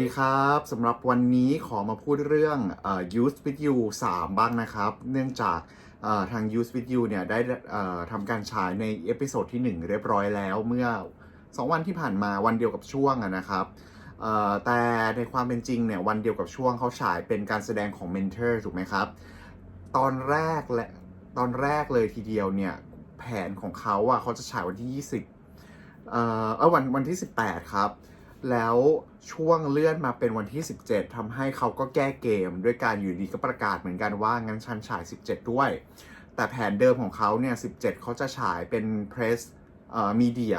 ดีครับสำหรับวันนี้ขอมาพูดเรื่อง Use with you 3 บ้างนะครับ เนื่องจากทาง Use with you เนี่ยได้ทำการฉายในเอพิโซดที่ 1 เรียบร้อยแล้วเมื่อ 2 วันที่ผ่านมาวันเดียวกับช่วงนะครับแต่ในความเป็นจริงเนี่ยวันเดียวกับช่วงเขาฉายเป็นการแสดงของ Mentor ถูกไหมครับ ตอนแรกและตอนแรกเลยทีเดียวเนี่ยแผนของเขาอะเขาจะฉายวันที่ 20เอ่อเออวันวันที่ 18 ครับ แล้วช่วงเลื่อนมาเป็นวันที่ 17ทำให้เขาก็แก้เกม ด้วยการอยู่ดีก็ประกาศเหมือนกันว่างั้นฉันฉาย 17 ด้วย แต่แผนเดิมของเขาเนี่ย 17 เขาจะฉายเป็น press เอ่อ media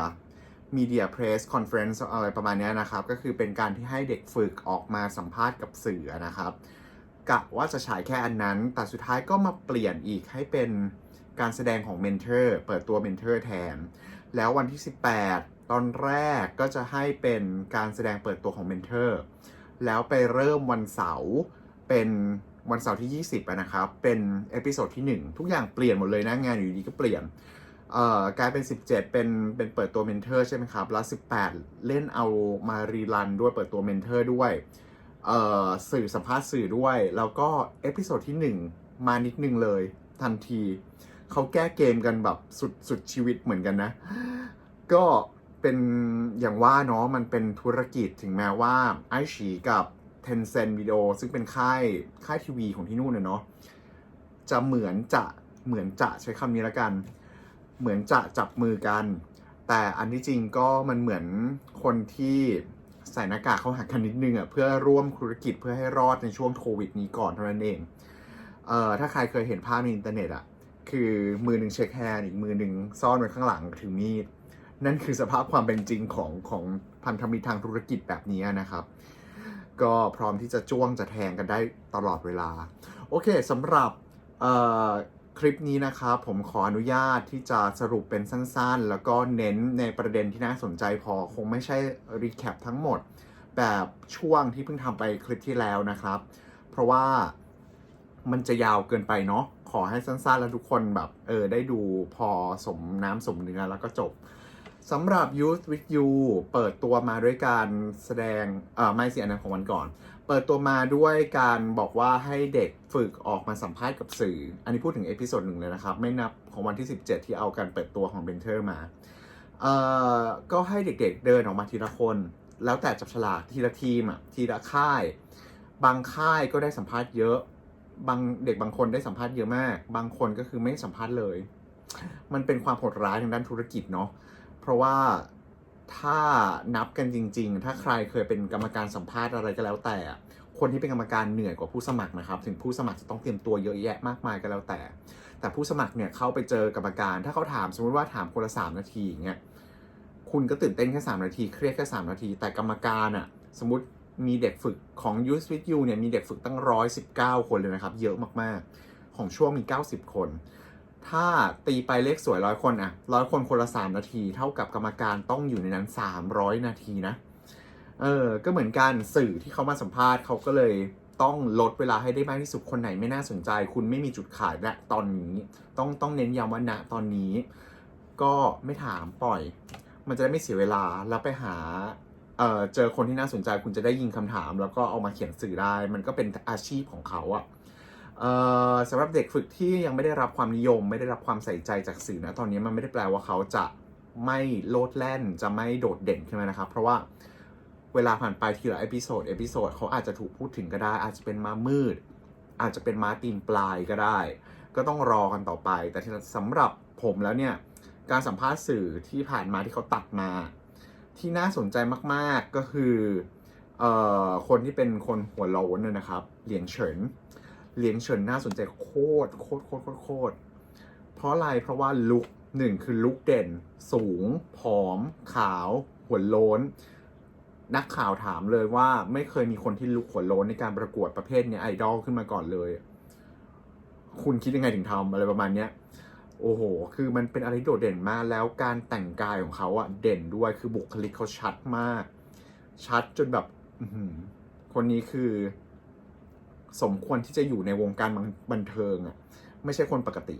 media press conference อะไรประมาณนี้นะครับ ก็คือเป็นการที่ให้เด็กฝึกออกมาสัมภาษณ์กับสื่อนะครับกะว่าจะฉายแค่อันนั้น แต่สุดท้ายก็มาเปลี่ยนอีกให้เป็นการแสดงของ mentor เปิดตัว mentor แทน แล้ววันที่ 18 ตอนแรกก็จะให้เป็นการแสดงเปิดตัวของเมนเทอร์แล้วไปเริ่มวันเสาร์เป็นวันเสาร์ที่ 20อะนะครับ เป็นเอพิโซดที่ 1 ทุกอย่างเปลี่ยนหมดเลยนะ งานอยู่ดีก็เปลี่ยนเอ่อกลายเป็น 17 เป็นเป็นเปิดตัวเมนเทอร์ใช่ไหมครับ แล้ว 18 เล่นเอามารีรันด้วยเปิดตัวเมนเทอร์ด้วยเอ่อสื่อสัมภาษณ์สื่อด้วย แล้วก็เอพิโซดที่ 1 มานิดนึงเลยทันที เขาแก้เกมกันแบบสุดสุดชีวิตเหมือนกันนะ ก็ เป็นอย่างว่าเนาะมันเป็นธุรกิจถึงแม้ว่าไอฉีกับ Tencent Video ซึ่งเป็นค่ายค่ายทีวีของที่นู่นเนาะจะเหมือนจะเหมือนจะใช้คำนี้ล้วกัน เหมือนจะจับมือกัน แต่อันที่จริงก็มันเหมือนคนที่ใส่หน้ากากเข้าหากันนิดนึงอะ่ะเพื่อร่วมธุรกิจเพื่อให้รอดในช่วงโควิดนี้ก่อนเท่านั้นเองเอ่อถ้าใครเคยเห็นภาพในอินเทอร์เน็ตอะ่ะคือมือหนึ่งเช็คแฮนด์อีกมือหนึ่งซ่อนไว้ข้างหลังถือมีด นั่นคือสภาพความเป็นจริงของของพันธมิตรทางธุรกิจแบบนี้นะครับ ก็พร้อมที่จะจ้วงจะแทงกันได้ตลอดเวลา โอเคสำหรับคลิปนี้นะครับผมขออนุญาตที่จะสรุปเป็นสั้นๆ แล้วก็เน้นในประเด็นที่น่าสนใจพอคงไม่ใช่รีแคปทั้งหมด แบบช่วงที่เพิ่งทำไปคลิปที่แล้วนะครับ เพราะว่ามันจะยาวเกินไปเนาะขอให้สั้นๆ แล้วทุกคนแบบเออได้ดูพอสมน้ำสมเนื้อแล้วก็จบ สำหรับ Youth with You เปิดตัวมาด้วยการแสดงเอ่อไม่สิอันนั้นของวันก่อน เปิดตัวมาด้วยการบอกว่าให้เด็กฝึกออกมาสัมภาษณ์กับสื่อ อันนี้พูดถึงเอพิโซดหนึ่งเลยนะครับ ไม่นับของวันที่ 17 ที่เอาการเปิดตัวของเบนเทอร์มาเอ่อก็ให้เด็กๆเดินออกมาทีละคน แล้วแต่จับฉลากทีละทีมอะทีละค่าย บางค่ายก็ได้สัมภาษณ์เยอะบางเด็กบางคนได้สัมภาษณ์เยอะมาก บางคนก็คือไม่สัมภาษณ์เลย มันเป็นความโหดร้ายทางด้านธุรกิจเนาะ เพราะว่าถ้านับกันจริง ๆ ถ้าใครเคยเป็นกรรมการสัมภาษณ์อะไรก็แล้วแต่ คนที่เป็นกรรมการเหนื่อยกว่าผู้สมัครนะครับ ถึงผู้สมัครจะต้องเตรียมตัวเยอะแยะมากมายก็แล้วแต่ แต่ผู้สมัครเนี่ยเข้าไปเจอกรรมการ ถ้าเขาถามสมมติว่าถามคนละสามนาทีอย่างเงี้ย คุณก็ตื่นเต้นแค่3นาที เครียดแค่3นาที แต่กรรมการอะสมมติมีเด็กฝึกของ Use with You เนี่ยมีเด็กฝึกตั้ง119คนเลยนะครับ เยอะมากๆ ของช่วงมี90คน ถ้าตีไปเลขสวยร้อยคนอะร้อยคนคนละ3นาที เท่ากับกรรมการต้องอยู่ในนั้น300นาทีนะ เออ ก็เหมือนกันสื่อที่เขามาสัมภาษณ์เขาก็เลยต้องลดเวลาให้ได้มากที่สุดคนไหนไม่น่าสนใจ คุณไม่มีจุดขายณตอนนี้ต้องต้องเน้นย้ำว่าณตอนนี้ ก็ไม่ถามปล่อย มันจะได้ไม่เสียเวลาแล้วไปหาเออเจอคนที่น่าสนใจคุณจะได้ยิงคำถาม แล้วก็เอามาเขียนสื่อได้ มันก็เป็นอาชีพของเขาอะ สำหรับเด็กฝึกที่ยังไม่ได้รับความนิยม ไม่ได้รับความใส่ใจจากสื่อนะตอนนี้มันไม่ได้แปลว่าเขาจะไม่โลดแล่นจะไม่โดดเด่นขึ้นมานะครับ เพราะว่าเวลาผ่านไปทีละเอพิโซดเอพิโซดเขาอาจจะถูกพูดถึงก็ได้ อาจจะเป็นม้ามืด อาจจะเป็นม้าตีนปลายก็ได้ ก็ต้องรอกันต่อไป แต่สำหรับผมแล้วเนี่ยการสัมภาษณ์สื่อที่ผ่านมาที่เขาตัดมา ที่น่าสนใจมาก ๆก็คือออคนที่เป็นคนหัวโล้นนะครับ เหลียงเฉิน เลี้ยงเฉินน่าสนใจโคตรโคตรโคตรโคตรเพราะอะไรเพราะว่าลุคหนึ่งคือลุคเด่น สูง ผอม ขาว หัวโล้น นักข่าวถามเลยว่าไม่เคยมีคนที่ลุกหัวโล้นในการประกวดประเภทเนี้ยไอดอลขึ้นมาก่อนเลย คุณคิดยังไงถึงทำอะไรประมาณเนี้ยโอ้โห คือมันเป็นอะไรโดดเด่นมาก แล้วการแต่งกายของเขาอะเด่นด้วย คือบุคลิกเขาชัดมาก ชัดจนแบบคนนี้คือ สมควรที่จะอยู่ในวงการบันบนเทิงอะไม่ใช่คนปกติ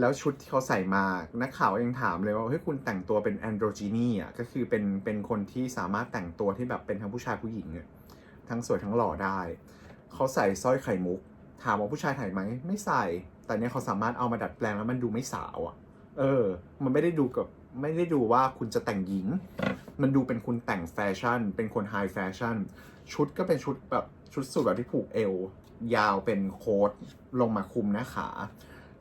แล้วชุดที่เขาใส่มานักข่าวยังถามเลยว่าเฮ้ยคุณแต่งตัวเป็นแอนโดรจีนีอะก็คือเป็นเป็นคนที่สามารถแต่งตัวที่แบบเป็นทั้งผู้ชายผู้หญิงเนี่ยทั้งสวยทั้งหล่อได้ เขาใส่สร้อยไข่มุก ถามว่าผู้ชายถ่ายไหมไม่ใส่ แต่เนี่ยเขาสามารถเอามาดัดแปลงแล้วมันดูไม่สาวอะ เออ มันไม่ได้ดูกับไม่ได้ดูว่าคุณจะแต่งหญิง มันดูเป็นคุณแต่งแฟชั่น เป็นคนไฮแฟชั่น ชุดก็เป็นชุดแบบ ชุดสูทแบบที่ผูกเอวยาวเป็นโค้ทลงมาคุมหน้าขา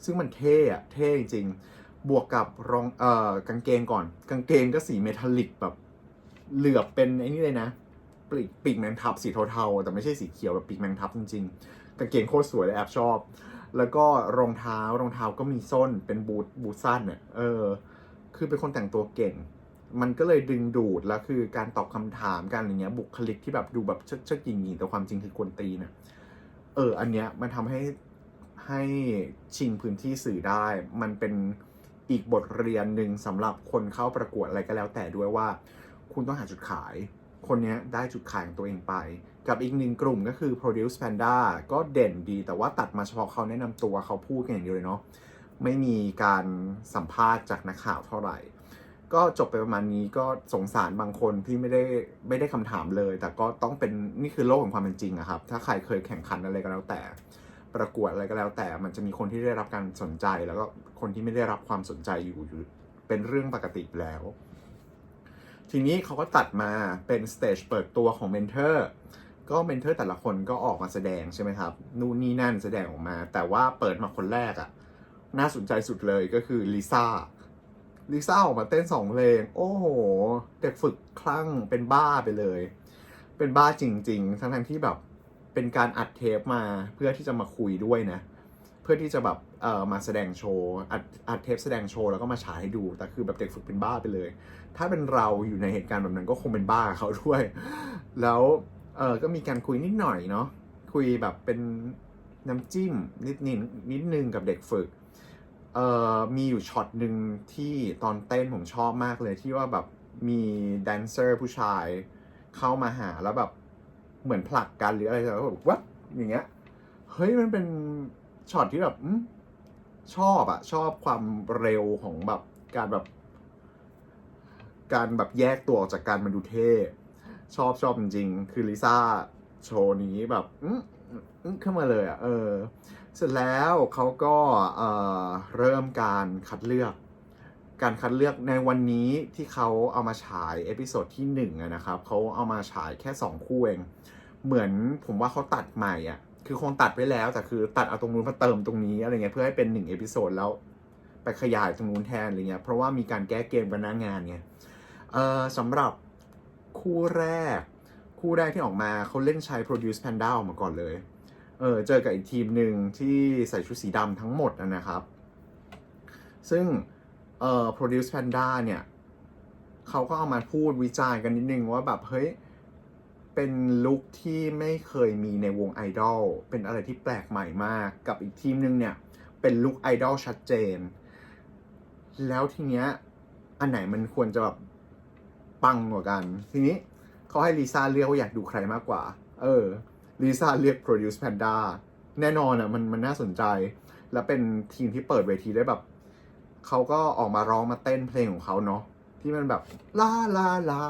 ซึ่งมันเท่อะเท่จริงๆบวกกับรองเอ่อกางเกงก่อน กางเกงก็สีเมทัลลิกแบบเหลือบเป็นไอ้นี่เลยนะปีกปีกแมงทับสีเทาๆ แต่ไม่ใช่สีเขียวแบบปีกแมงทับจริงๆ กางเกงโคตรสวยเลยแอบชอบ แล้วก็รองเท้ารองเท้าก็มีส้นเป็นบูทบูทสั้นเนี่ยเออ คือเป็นคนแต่งตัวเก่ง มันก็เลยดึงดูดแล้วคือการตอบคำถามการอะไรเงี้ยบุคลิกที่แบบดูแบบเชิดเชิดยิงๆแต่ความจริงคือกวนตีนอะเออ อันเนี้ยมันทำให้ให้ชิงพื้นที่สื่อได้ มันเป็นอีกบทเรียนหนึ่งสำหรับคนเข้าประกวดอะไรก็แล้วแต่ด้วยว่า คุณต้องหาจุดขาย คนเนี้ยได้จุดขายของตัวเองไป กับอีกหนึ่งกลุ่มก็คือ Produce Panda ก็เด่นดี แต่ว่าตัดมาเฉพาะเขาแนะนำตัวเขาพูดกันอย่างเดียวเลยเนาะไม่มีการสัมภาษณ์จากนักข่าวเท่าไหร่ ก็จบไปประมาณนี้ก็สงสารบางคนที่ไม่ได้ไม่ได้คำถามเลย แต่ก็ต้องเป็นนี่คือโลกของความเป็นจริงอะครับ ถ้าใครเคยแข่งขันอะไรก็แล้วแต่ ประกวดอะไรก็แล้วแต่ มันจะมีคนที่ได้รับการสนใจ แล้วก็คนที่ไม่ได้รับความสนใจอยู่อยู่เป็นเรื่องปกติแล้ว ทีนี้เขาก็ตัดมาเป็นสเตจเปิดตัวของเมนเทอร์ก็เมนเทอร์แต่ละคนก็ออกมาแสดงใช่ไหมครับ นู่นนี่นั่นแสดงออกมา แต่ว่าเปิดมาคนแรกอะน่าสนใจสุดเลยก็คือลิซ่า ลิซ่าออกมาเต้นสองเพลง โอ้โห เด็กฝึกคลั่งเป็นบ้าไปเลย เป็นบ้าจริง ๆ ทั้งๆที่แบบเป็นการอัดเทปมาเพื่อที่จะมาคุยด้วยนะ เพื่อที่จะแบบเอ่อมาแสดงโชว์อัดอัดเทปแสดงโชว์แล้วก็มาฉายให้ดูแต่คือแบบเด็กฝึกเป็นบ้าไปเลย ถ้าเป็นเราอยู่ในเหตุการณ์แบบนั้นก็คงเป็นบ้าเขาด้วย แล้วเออก็มีการคุยนิดหน่อยเนาะคุยแบบเป็นน้ำจิ้มนิดนิดนิดนึงกับเด็กฝึก เอ่อมีอยู่ช็อตหนึ่งที่ตอนเต้นผมชอบมากเลยที่ว่าแบบมีแดนเซอร์ผู้ชายเข้ามาหาแล้วแบบเหมือนผลักกันหรืออะไรแล้วแบบวัดอย่างเงี้ยเฮ้ยมันเป็นช็อตที่แบบอชอบอะชอบความเร็วของแบบการแบบ การแบบแยกตัวออกจากการมันดูเท่ชอบชอบจริงๆคือลิซ่าโชว์นี้แบบ อืมอืมขึ้นมาเลยอะเออ เสร็จแล้วเขาก็เริ่มการคัดเลือก การคัดเลือกในวันนี้ที่เขาเอามาฉายเอพิโซดที่หนึ่งอะนะครับเขาเอามาฉายแค่สองคู่เอง เหมือนผมว่าเขาตัดใหม่อะคือคงตัดไว้แล้วแต่คือตัดเอาตรงนู้นมาเติมตรงนี้อะไรเงี้ยเพื่อให้เป็นหนึ่งเอพิโซดแล้วไปขยายตรงนู้นแทนอะไรเงี้ยเพราะว่ามีการแก้เกมกันหน้างานไงเอ่อสำหรับคู่แรก คู่แรกที่ออกมาเขาเล่นใช้ Produce Panda ออกมาก่อนเลย ออเจอกับอีกทีมหนึ่งที่ใส่ชุดสีดำทั้งหมดนะครับ ซึ่งเอ่อ Produce Panda เนี่ยเขาก็เอามาพูดวิจารณ์กันนิดนึงว่าแบบเฮ้ยเป็นลุคที่ไม่เคยมีในวงไอดอลเป็นอะไรที่แปลกใหม่มากกับอีกทีมหนึ่งเนี่ย เป็นลุคไอดอลชัดเจน แล้วทีเนี้ยอันไหนมันควรจะแบบปังกว่ากัน ทีนี้เขาให้ลิซ่าเลือกว่าอยากดูใครมากกว่า เออ ลิซ่าเลือก Produce Panda แน่นอนอะมันมันน่าสนใจ แล้วเป็นทีมที่เปิดเวทีได้แบบ เขาก็ออกมาร้องมาเต้นเพลงของเขาเนาะที่มันแบบลาลาลา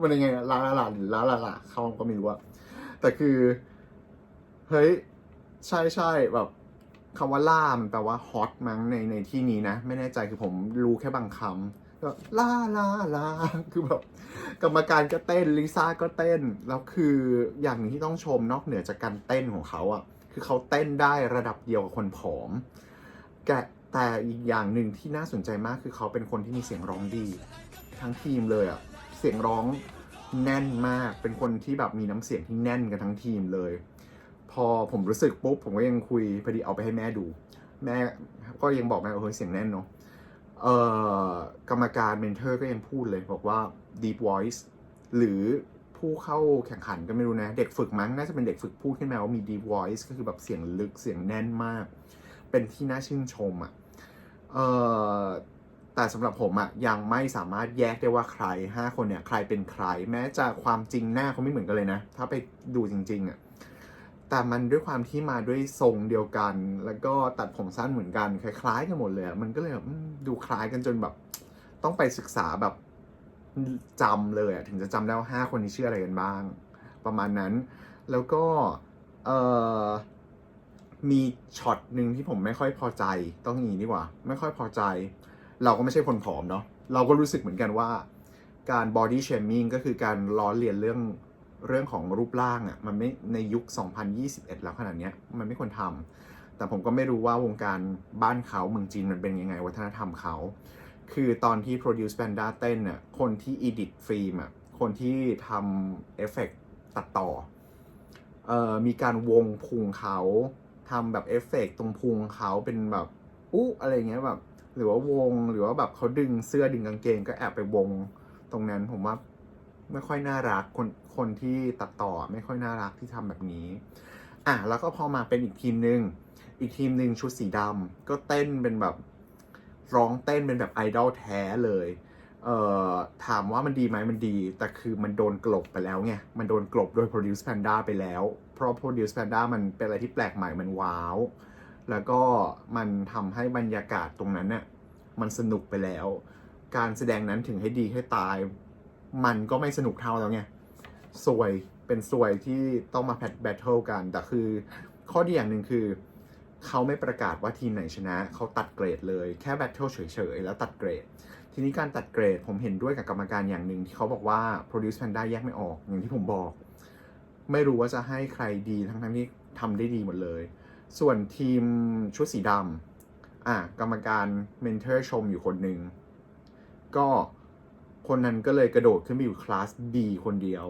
มันยังไงลาลาลาหรือลาลาลาเขาก็ไม่รู้อะแต่คือ เฮ้ย ใช่ใช่แบบคำว่าล่ามันแปลว่าฮอตมั้งในในที่นี้นะ ไม่แน่ใจคือผมรู้แค่บางคำ ก็ลาลาลาคือแบบกรรมการก็เต้นลิซ่าก็เต้น แล้วคืออย่างหนึ่งที่ต้องชมนอกเหนือจากการเต้นของเขาอะคือเขาเต้นได้ระดับเดียวกับคนผอมแกแต่อีกอย่างหนึ่งที่น่าสนใจมากคือเขาเป็นคนที่มีเสียงร้องดี ทั้งทีมเลยอะเสียงร้องแน่นมาก เป็นคนที่แบบมีน้ำเสียงที่แน่นกันทั้งทีมเลย พอผมรู้สึกปุ๊บผมก็ยังคุยพอดีเอาไปให้แม่ดู แม่ก็ยังบอกแม่ว่าเฮ้ยเสียงแน่นเนาะ เอ่อกรรมการเมนเทอร์ก็ยังพูดเลยบอกว่า deep voice หรือผู้เข้าแข่งขันก็ไม่รู้นะ เด็กฝึกมั้งน่าจะเป็นเด็กฝึกพูดขึ้นมาว่ามี deep voice ก็คือแบบเสียงลึกเสียงแน่นมาก เป็นที่น่าชื่นชมอะ่ะเอ่อแต่สำหรับผมอะ่ะยังไม่สามารถแยกได้ว่าใคร 5 คนเนี่ย ใครเป็นใคร แม้จะความจริงหน้าเขาไม่เหมือนกันเลยนะ ถ้าไปดูจริงๆอะ่ะ แต่มันด้วยความที่มาด้วยทรงเดียวกัน แล้วก็ตัดผมสั้นเหมือนกันคล้ายๆกันหมดเลยมันก็เลยแบบดูคล้ายกันจนแบบ ต้องไปศึกษาแบบจำเลยถึงจะจำได้ว่าห้าคนนี้ชื่ออะไรกันบ้าง ประมาณนั้น แล้วก็มีช็อตหนึ่งที่ผมไม่ค่อยพอใจต้องอย่างนี้ดีกว่า ไม่ค่อยพอใจ เราก็ไม่ใช่คนผอมเนาะเราก็รู้สึกเหมือนกันว่า การ body shaming ก็คือการล้อเลียนเรื่อง เรื่องของรูปร่างอะ่ะมันไม่ในยุค 2021 แล้วขนาดเนี้ยมันไม่ควรทำแต่ผมก็ไม่รู้ว่าวงการบ้านเขาเมืองจีนมันเป็นยังไงวัฒนธรรมเขา คือตอนที่ produce panda เต้นน่ะคนที่ edit ฟิล์มอะคนที่ทำเอฟเฟกต์ตัดต่อเอ่อมีการวงพุงเขาทำแบบเอฟเฟกต์ตรงพุงเขาเป็นแบบอุ๊อะไรเงี้ยแบบหรือว่าวงหรือว่าแบบเขาดึงเสื้อดึงกางเกงก็แอบไปวงตรงนั้นผมว่า ไม่ค่อยน่ารักคนคนที่ตัดต่อไม่ค่อยน่ารักที่ทำแบบนี้ อะแล้วก็พอมาเป็นอีกทีมหนึ่งอีกทีมหนึ่งชุดสีดำก็เต้นเป็นแบบร้องเต้นเป็นแบบไอดอลแท้เลยเอ่อถามว่ามันดีไหมมันดี แต่คือมันโดนกลบไปแล้วไง มันโดนกลบโดย Produce Panda ไปแล้ว เพราะ Produce Panda มันเป็นอะไรที่แปลกใหม่มันว้าว แล้วก็มันทำให้บรรยากาศตรงนั้นเนี่ยมันสนุกไปแล้ว การแสดงนั้นถึงให้ดีให้ตาย มันก็ไม่สนุกเท่าแล้วไงสวยเป็นสวยที่ต้องมาแพทแบทเทิลกัน แต่คือข้อดีอย่างหนึ่งคือ เขาไม่ประกาศว่าทีมไหนชนะ เขาตัดเกรดเลย แค่แบทเทิลเฉยๆ แล้วตัดเกรด ทีนี้การตัดเกรดผมเห็นด้วยกับกรรมการอย่างหนึ่งที่เขาบอกว่า Produce Panda แยกไม่ออก อย่างที่ผมบอก ไม่รู้ว่าจะให้ใครดีทั้งๆที่ทำได้ดีหมดเลย ส่วนทีมชุดสีดำอะกรรมการเมนเทอร์ชมอยู่คนหนึ่งก็ คนนั้นก็เลยกระโดดขึ้นไปอยู่คลาส B คนเดียว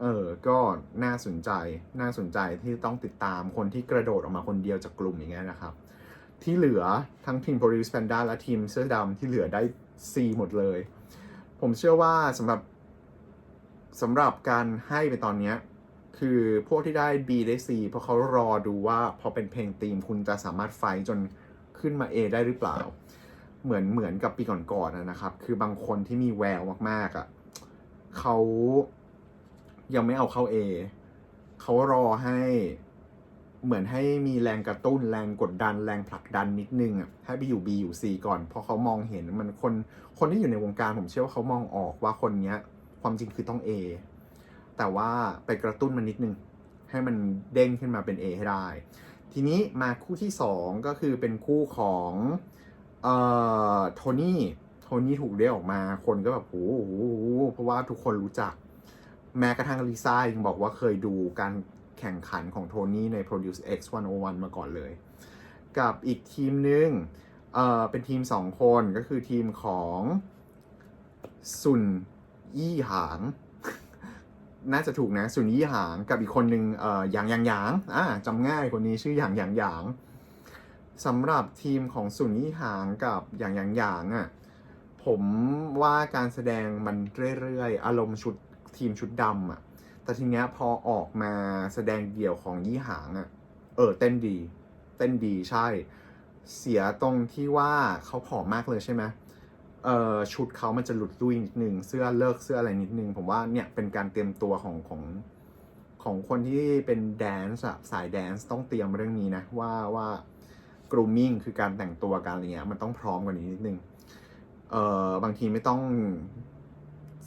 เออ ก็น่าสนใจ น่าสนใจที่ต้องติดตามคนที่กระโดดออกมาคนเดียวจากกลุ่มอย่างเงี้ยนะครับ ที่เหลือทั้งทีม Produce Panda และทีมเสื้อดำที่เหลือได้ C หมดเลย ผมเชื่อว่าสำหรับสำหรับการให้ไปตอนเนี้ยคือพวกที่ได้ B ได้ C เพราะเขารอดูว่าพอเป็นเพลงธีมคุณจะสามารถไฟจนขึ้นมา A ได้หรือเปล่า เหมือนเหมือนกับปีก่อนๆนนะครับ คือบางคนที่มีแววมากๆอะ่ะเขายังไม่เอาเข้า A เขารอให้เหมือนให้มีแรงกระตุ้นแรงกดดันแรงผลักดันนิดนึงอะให้ไปอยู่ B อยู่ C ก่อน เพราะเขามองเห็นมันคนคนที่อยู่ในวงการผมเชื่อว่าเขามองออกว่าคนเนี้ย ความจริงคือต้อง A แต่ว่าไปกระตุ้นมันนิดนึง ให้มันเด้งขึ้นมาเป็น A ให้ได้ ทีนี้มาคู่ที่ 2 ก็คือเป็นคู่ของ เอ่อโทนี่โทนี่ถูกเรียกออกมาคนก็แบบโอ้โหเพราะว่าทุกคนรู้จัก แม้กระทั่งลิซ่ายังบอกว่าเคยดูการแข่งขันของโทนี่ใน Produce X 101มาก่อนเลย กับอีกทีมหนึ่งเอ่อเป็นทีม 2 คนก็คือทีมของซุนยี่หาง น่าจะถูกนะซุนยี่หางกับอีกคนหนึ่งเอ่อหยางหยางหยางอ่าจำง่ายคนนี้ชื่อหยางหยางหยาง สำหรับทีมของซุนยี่หางกับหยางหยางหยางอะผมว่าการแสดงมันเรื่อยๆ อารมณ์ชุดทีมชุดดำอะ แต่ทีเนี้ยพอออกมาแสดงเดี่ยวของยี่หางอะ เออเต้นดี เต้นดีใช่ เสียตรงที่ว่าเขาผอมมากเลยใช่ไหมเอ่อชุดเขามันจะหลุดลุยนิดนึง เสื้อเลิกเสื้ออะไรนิดนึง ผมว่าเนี่ยเป็นการเตรียมตัวของของของคนที่เป็นแดนซ์อะสายแดนซ์ต้องเตรียมเรื่องนี้นะว่าว่า กรูมมิ่งคือการแต่งตัวการอะไรเงี้ยมันต้องพร้อมกว่านี้นิดนึง เอ่อบางทีไม่ต้อง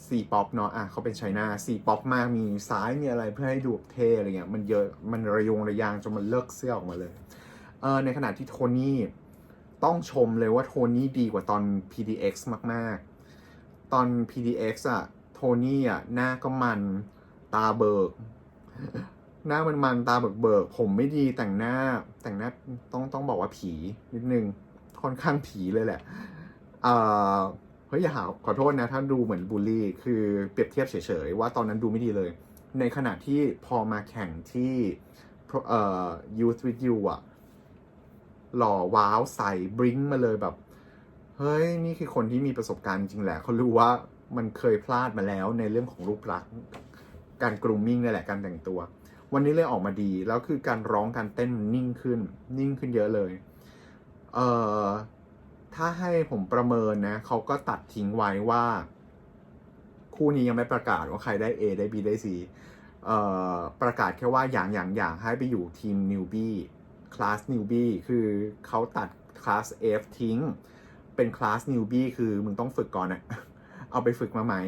ซีป๊อปเนาะอะเขาเป็นไชน่าซีป๊อปมากมีซ้ายมีอะไรเพื่อให้ดูเท่อะไรเงี้ยมันเยอะมันระยงระยางจนมันเลิกเสื้อออกมาเลยเออในขณะที่โทนี่ต้องชมเลยว่าโทนี่ดีกว่าตอน PDX มาก ๆ ตอน PDX อะโทนี่อะหน้าก็มันตาเบิก หน้ามันมันตาเบิกเบิกผมไม่ดีแต่งหน้าแต่งหน้าต้องต้องบอกว่าผีนิดนึงค่อนข้างผีเลยแหละเออเฮ้ยอย่าหาขอโทษนะถ้าดูเหมือนบูลลี่ คือเปรียบเทียบเฉยๆว่าตอนนั้นดูไม่ดีเลย ในขณะที่พอมาแข่งที่เอ่อ Youth with You อะหล่อว้าวใส่บริ้งมาเลยแบบ เฮ้ย นี่คือคนที่มีประสบการณ์จริงแหละเขารู้ว่ามันเคยพลาดมาแล้วในเรื่องของรูปลักษณ์การกรูมมิ่งนี่แหละการแต่งตัว วันนี้เลยออกมาดี แล้วคือการร้องการเต้นมันนิ่งขึ้น นิ่งขึ้นเยอะเลย เอ่อ ถ้าให้ผมประเมินนะเขาก็ตัดทิ้งไว้ว่า คู่นี้ยังไม่ประกาศว่าใครได้ A ได้ B ได้ C เอ่อ ประกาศแค่ว่าอย่างอย่างอย่างให้ไปอยู่ทีมนิวบี้คลาสนิวบี้คือเขาตัดคลาส F ทิ้ง เป็นคลาสนิวบี้คือมึงต้องฝึกก่อนอะเอาไปฝึกมาใหม่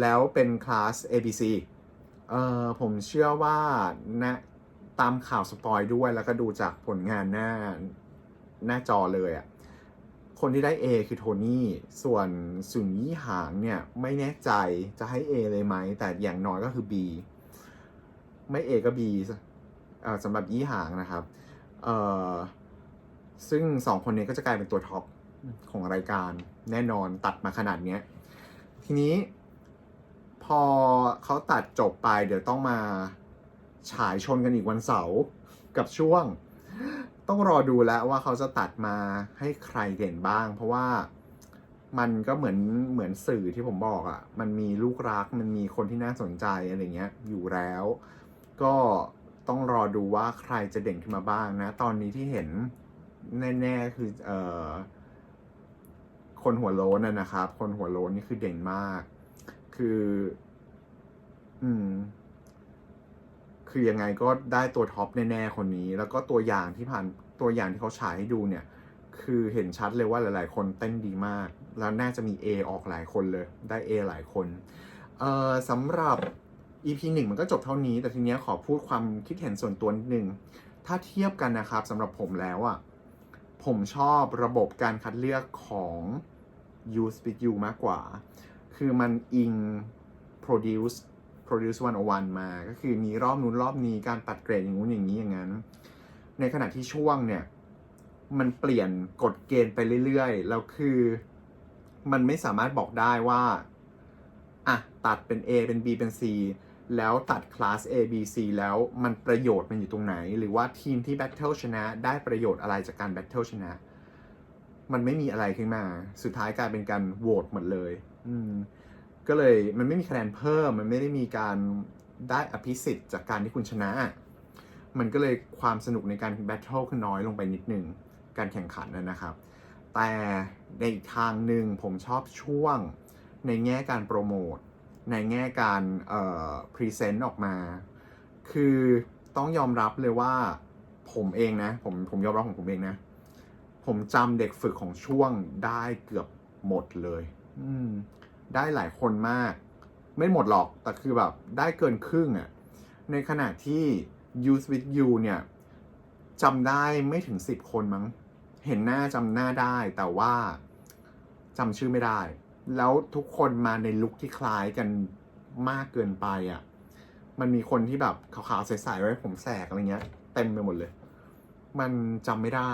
แล้วเป็นคลาส ABC เอ่อผมเชื่อว่านะตามข่าวสปอยด้วยแล้วก็ดูจากผลงานหน้าหน้าจอเลยอะคนที่ได้ A คือโทนี่ ส่วนสุนยี่หางเนี่ย ไม่แน่ใจจะให้ A เลยไหม แต่อย่างน้อยก็คือ B ไม่ A ก็ B เอ่อสำหรับยี่หางนะครับเอ่อซึ่งสองคนนี้ก็จะกลายเป็นตัวท็อปของรายการแน่นอนตัดมาขนาดเนี้ย ทีนี้ อเขาตัดจบไป เดี๋ยวต้องมาฉายชนกันอีกวันเสาร์กับช่วง ต้องรอดูแล้วว่าเขาจะตัดมาให้ใครเด่นบ้าง เพราะว่ามันก็เหมือนเหมือนสื่อที่ผมบอกอะ่ะ มันมีลูกรัก มันมีคนที่น่าสนใจอะไรเงี้ยอยู่แล้ว ก็ต้องรอดูว่าใครจะเด่นขึ้นมาบ้างนะ ตอนนี้ที่เห็นแน่ๆคือเอ่อคนหัวโล้นนะนะครับ คนหัวโล้นนี่คือเด่นมาก คือ อืม คือยังไงก็ได้ตัวท็อปแน่ๆคนนี้ แล้วก็ตัวอย่างที่ผ่านตัวอย่างที่เขาฉายให้ดูเนี่ย คือเห็นชัดเลยว่าหลาย ๆ คนเต้นดีมาก แล้วน่าจะมี A ออกหลายคนเลย ได้ A หลายคนเอ่อสำหรับ EP หนึ่งมันก็จบเท่านี้ แต่ทีเนี้ยขอพูดความคิดเห็นส่วนตัวนิดนึง ถ้าเทียบกันนะครับสำหรับผมแล้วอะ่ะผมชอบระบบการคัดเลือกของ Use with You มากกว่า คือมันอิง produce produce 101 มา ก็คือมีรอบนู้นรอบนี้การตัดเกรดอย่างงู้นอย่างนี้อย่างนั้น ในขณะที่ช่วงเนี่ย มันเปลี่ยนกฎเกณฑ์ไปเรื่อยๆ แล้วคือมันไม่สามารถบอกได้ว่าอะตัดเป็น A เป็น B เป็น C แล้วตัดคลาส A B C แล้วมันประโยชน์มันอยู่ตรงไหน หรือว่าทีมที่แบทเทิลชนะ ได้ประโยชน์อะไรจากการแบทเทิลชนะ มันไม่มีอะไรขึ้นมา สุดท้ายกลายเป็นการโหวตหมดเลย อืมก็เลยมันไม่มีคะแนนเพิ่ม มันไม่ได้มีการได้อภิสิทธิ์จากการที่คุณชนะ มันก็เลยความสนุกในการแบทเทิลคือน้อยลงไปนิดนึง การแข่งขันนะนะครับ แต่ในอีกทางหนึ่งผมชอบช่วงในแง่การโปรโมท ในแง่การเอ่อพรีเซนต์ออกมา คือต้องยอมรับเลยว่าผมเองนะ ผมผมยอมรับของผมเองนะ ผมจำเด็กฝึกของช่วงได้เกือบหมดเลย อืม ได้หลายคนมาก ไม่หมดหรอก แต่คือแบบ ได้เกินครึ่งอะ่ะ ในขณะที่ Use with You เนี่ยจำได้ไม่ถึง10คนมั้ง เห็นหน้าจำหน้าได้ แต่ว่าจำชื่อไม่ได้ แล้วทุกคนมาในลุคที่คล้ายกันมากเกินไปอะ่ะ มันมีคนที่แบบขาวๆใสๆไว้ผมแสกอะไรเงี้ย เต็มไปหมดเลย มันจำไม่ได้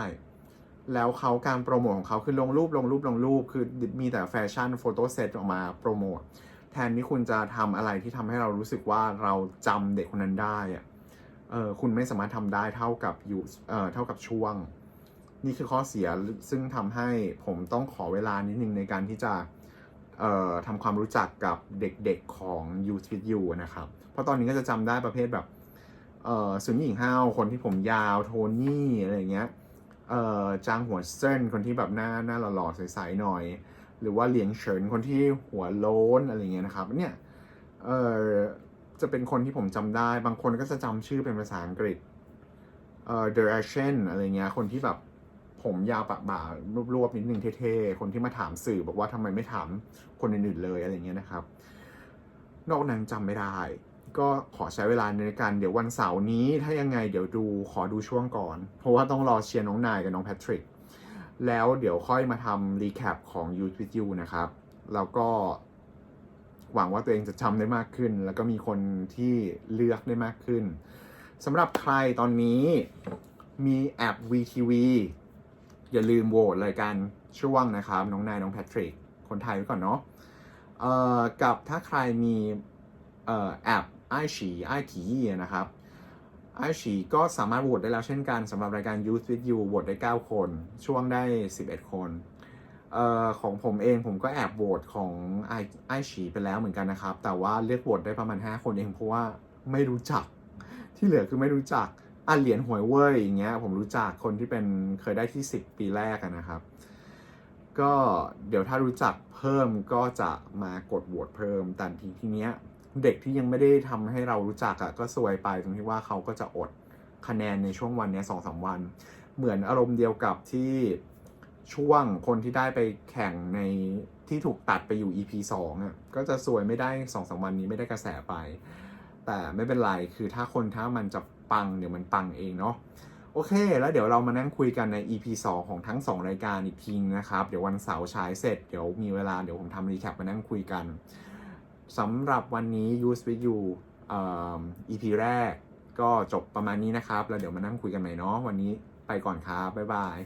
แล้วเขาการโปรโมทของเขาคือลงรูปลงรูปลงรูป คือมีแต่แฟชั่นโฟโต้เซตออกมาโปรโมทแทนที่คุณจะทำอะไรที่ทำให้เรารู้สึกว่าเราจำเด็กคนนั้นได้อะเออคุณไม่สามารถทำได้เท่ากับยูเออเท่ากับช่วง นี่คือข้อเสียซึ่งทำให้ผมต้องขอเวลานิดนึงในการที่จะเอ่อทำความรู้จักกับเด็กๆของ Youth with You นะครับ เพราะตอนนี้ก็จะจำได้ประเภทแบบเอ่อสุนหญิงห้าวคนที่ผมยาวโทนี่อะไรเงี้ย เอ่อจางหัวเส้นคนที่แบบหน้าหน้าหล่อๆใสๆหน่อย หรือว่าเหลียงเฉินคนที่หัวโล้นอะไรเงี้ยนะครับเนี่ยเอ่อจะเป็นคนที่ผมจำได้บางคนก็จะจำชื่อเป็นภาษาอังกฤษเอ่อ The Asian อะไรเงี้ยคนที่แบบผมยาวปะบ่ารวบๆนิดนึงเท่ๆ คนที่มาถามสื่อบอกว่าทำไมไม่ถามคนอื่นๆเลยอะไรเงี้ยนะครับ นอกนั้นจำไม่ได้ ก็ขอใช้เวลาในการเดี๋ยววันเสาร์นี้ถ้ายังไงเดี๋ยวดูขอดูช่วงก่อน เพราะว่าต้องรอเชียร์น้องนายกับน้องแพทริกแล้วเดี๋ยวค่อยมาทำรีแคปของ Youth with You นะครับ แล้วก็หวังว่าตัวเองจะจำได้มากขึ้น แล้วก็มีคนที่เลือกได้มากขึ้นสำหรับใครตอนนี้มีแอป VTV อย่าลืมโหวตรายการช่วงนะครับ น้องนายน้องแพทริกคนไทยไว้ก่อนเนาะกับถ้าใครมีแอป ไอฉีไอขี่นะครับไอฉีก็สามารถโหวตได้แล้วเช่นกันสำหรับรายการ Youth with You โหวตได้ 9 คน ช่วงได้ 11 คนเอ่อของผมเองผมก็แอบโหวตของไอไอฉีไปแล้วเหมือนกันนะครับ แต่ว่าเลือกโหวตได้ประมาณ 5 คนเองเพราะว่าไม่รู้จัก ที่เหลือคือไม่รู้จักอะเหรียญหวยเว้ยอย่างเงี้ยผมรู้จักคนที่เป็นเคยได้ที่ 10 ปีแรกนะครับ ก็เดี๋ยวถ้ารู้จักเพิ่มก็จะมากดโหวตเพิ่มแต่ทีทีเนี้ย เด็กที่ยังไม่ได้ทำให้เรารู้จักอะก็ซวยไปตรงที่ว่าเขาก็จะอดคะแนนในช่วงวันนี้สองสามวัน เหมือนอารมณ์เดียวกับที่ช่วงคนที่ได้ไปแข่งในที่ถูกตัดไปอยู่ EP 2อะก็จะสวยไม่ได้สองสามวันนี้ไม่ได้กระแสไป แต่ไม่เป็นไร คือถ้าคนถ้ามันจะปังเดี๋ยวมันปังเองเนาะโอเค แล้วเดี๋ยวเรามานั่งคุยกันใน EP 2 ของทั้ง 2 รายการอีกทีนะครับ เดี๋ยววันเสาร์ฉายเสร็จ เดี๋ยวมีเวลาเดี๋ยวผมทำรีแคปมานั่งคุยกัน สำหรับวันนี้ Use with you เอ่อ EP แรกก็จบประมาณนี้นะครับ แล้วเดี๋ยวมานั่งคุยกันใหม่เนาะวันนี้ไปก่อนครับ บ๊ายบาย